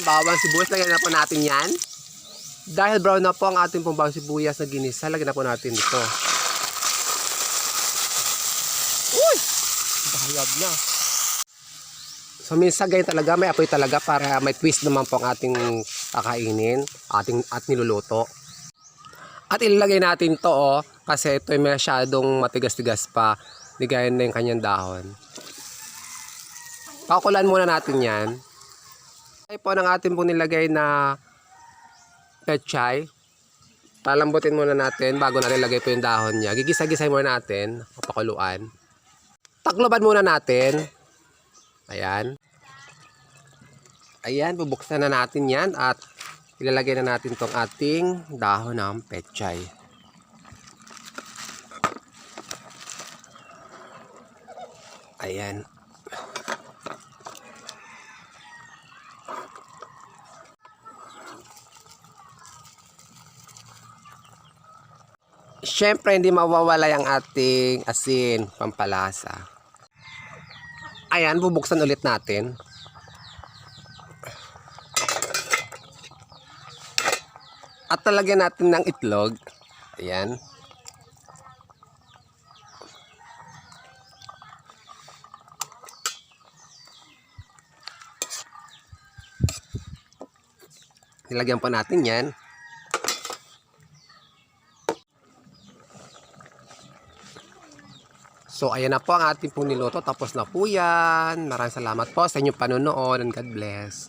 bawang sibuyas. Lagyan na po natin yan. Dahil brown na po ang ating pong bawang sibuyas na ginisa, lagyan na po natin ito. Uy! Bahayag na. So minsan ganyan talaga, may apoy talaga para may twist naman po ang ating kakainin, ating at niluluto. At ilalagay natin to oh, kasi ito ay masyadong matigas-tigas pa. Ligayan na yung kanyang dahon. Pakulan muna natin yan. Po ng ating pong nilagay na pechay. Palambutin muna natin bago natin ilagay po yung dahon niya. Gigisa-gisay muna natin, pakuluan. Takloban muna natin. Ayan. Ayan, bubuksan na natin yan at ilalagay na natin tong ating dahon ng pechay. Ayan. Siyempre, hindi mawawala yung ating asin, pampalasa. Ayan, bubuksan ulit natin. At talagyan natin ng itlog. Ayan. Nilagyan pa natin yan. So, ayan na po ang ating pong niluto. Tapos na po yan. Maraming salamat po sa inyong panonood and God bless.